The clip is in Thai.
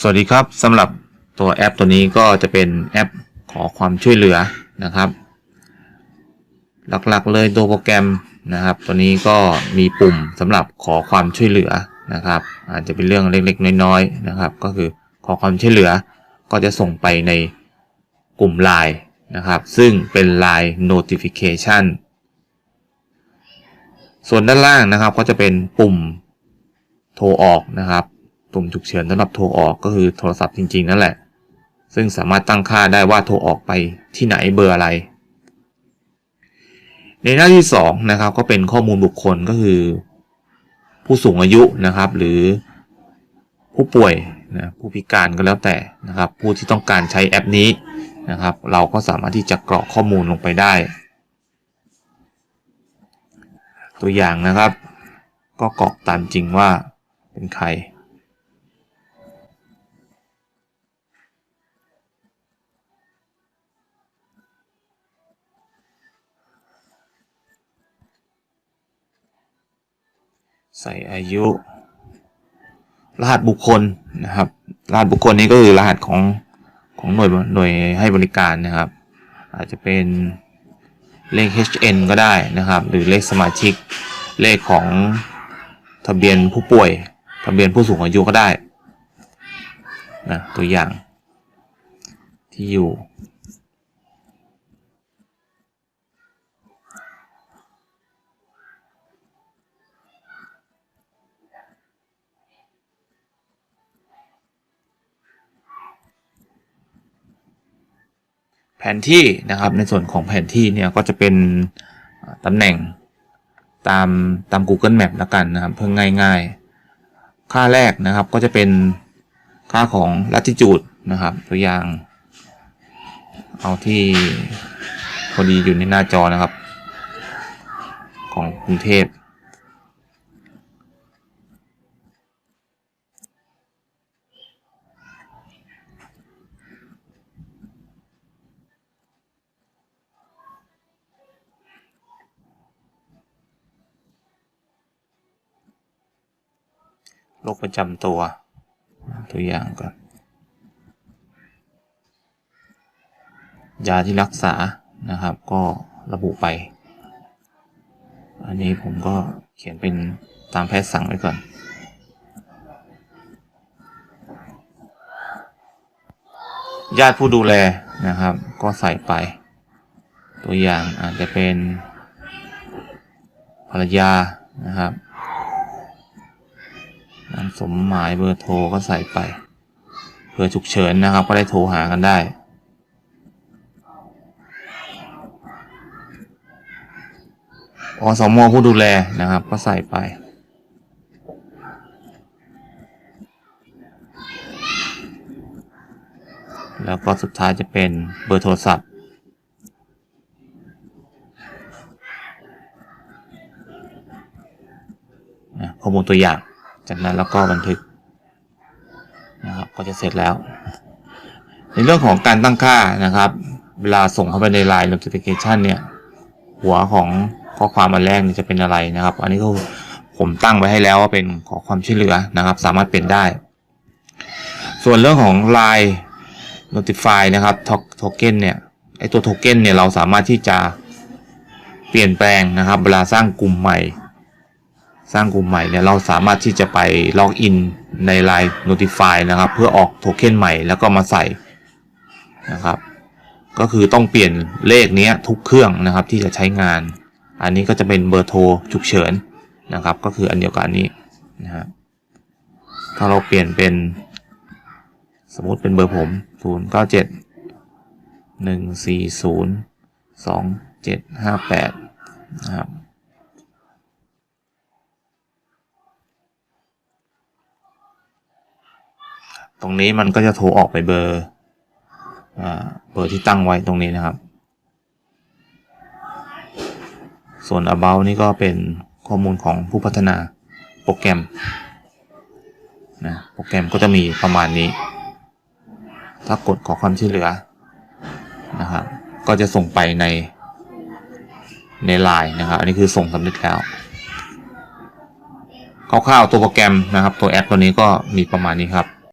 สวัสดีครับสำหรับตัวแอปตัวนี้ก็จะเป็นแอปขอความช่วยเหลือนะครับ หลักๆเลยตัวโปรแกรมนะครับ ตัวนี้ก็มีปุ่มสำหรับขอความช่วยเหลือนะครับ อาจจะเป็นเรื่องเล็กๆ น้อยๆนะครับ ก็คือขอความช่วยเหลือก็จะส่งไปในกลุ่ม Line นะครับ ซึ่งเป็น Line Notification ส่วนด้านล่างนะครับก็จะเป็นปุ่มโทรออกนะครับ ปุ่มฉุกเฉินสำหรับโทรออกก็คือโทรศัพท์จริงๆนั่นแหละ ซึ่งสามารถตั้งค่าได้ว่าโทรออกไปที่ไหนเบอร์อะไร ในหน้าที่2นะครับก็เป็นข้อมูลบุคคลก็คือ ผู้สูงอายุนะครับ หรือผู้ป่วยนะผู้พิการก็แล้วแต่นะครับ ผู้ที่ต้องการใช้แอปนี้นะครับ เราก็สามารถที่จะกรอกข้อมูลลงไปได้ ตัวอย่างนะครับ ก็กรอกตามจริงว่าเป็นใคร ใส่อายุ รหัสบุคคลนะครับ รหัสบุคคลนี้ก็คือรหัสของของหน่วยหน่วยให้บริการนะครับ อาจจะเป็นเลข HN ก็ได้นะครับ หรือเลขสมาชิก เลขของทะเบียนผู้ป่วย ทะเบียนผู้สูงอายุก็ได้นะตัวอย่างที่อยู่ แผนที่นะครับ ในส่วนของแผนที่เนี่ยก็จะเป็นตำแหน่งตามตาม Google Map แล้วกันนะครับ เพื่อง่ายๆ ค่าแรกนะครับก็จะเป็นค่าของ latitude นะครับ ตัวอย่าง เอาที่พอดีอยู่ในหน้าจอนะครับ ของกรุงเทพ โรคประจำตัว ตัวอย่างก่อน ยาที่รักษานะครับ ก็ระบุไป อันนี้ผมก็เขียนเป็นตามแพทย์สั่งไว้ก่อน ญาติผู้ดูแลนะครับ ก็ใส่ไป ตัวอย่างอาจจะเป็นภรรยานะครับามสมหมายเบอร์โทรก็ใส่ไปเผื่อฉุกเฉินนะครับ ก็ได้โทรหากันได้ อสมผู้ดูแลนะครับ ก็ใส่ไปแล้วก็สุดท้ายจะเป็นเบอร์โทรศัพท์ ข้อมูลตัวอย่าง จากนั้นแล้วก็บันทึกนะครับก็จะเสร็จแล้ว ในเรื่องของการตั้งค่านะครับ เวลาส่งเข้าไปใน Line Notification เนี่ย หัวของข้อความอันแรกนี่จะเป็นอะไรนะครับ อันนี้ก็ผมตั้งไว้ให้แล้วว่าเป็นขอความช่วยเหลือนะครับ สามารถเปลี่ยนได้ ส่วนเรื่องของ Line Notify นะครับโทเค็นเนี่ยไอตัวโทเค็นเนี่ยเราสามารถที่จะเปลี่ยนแปลงนะครับ เวลาสร้างกลุ่มใหม่ สร้างกลุ่มใหม่เนี่ยเราสามารถที่จะไปล็อกอินใน Line Notify นะครับ เพื่อออกโทเค็นใหม่แล้วก็มาใส่นะครับ ก็คือต้องเปลี่ยนเลขนี้ทุกเครื่องนะครับที่จะใช้งาน อันนี้ก็จะเป็นเบอร์โทรฉุกเฉินนะครับ ก็คืออันเดียวกันนี้นะฮะถ้าเราเปลี่ยนเป็น สมมติเป็นเบอร์ผม 0 9 7 1 4 0 2 7 5 8นะครับ ตรงนี้มันก็จะโทรออกไปเบอร์เบอร์ที่ตั้งไว้ตรงนี้นะครับ ส่วน about นี่ก็เป็นข้อมูลของผู้พัฒนาโปรแกรมนะโปรแกรมก็จะมีประมาณนี้ ถ้ากดขอความช่วยเหลือนะครับ ก็จะส่งไปในในไลน์นะครับอันนี้คือส่งสำเร็จแล้วคร่าวๆตัวโปรแกรมนะครับ ตัวแอปตัวนี้ก็มีประมาณนี้ครับ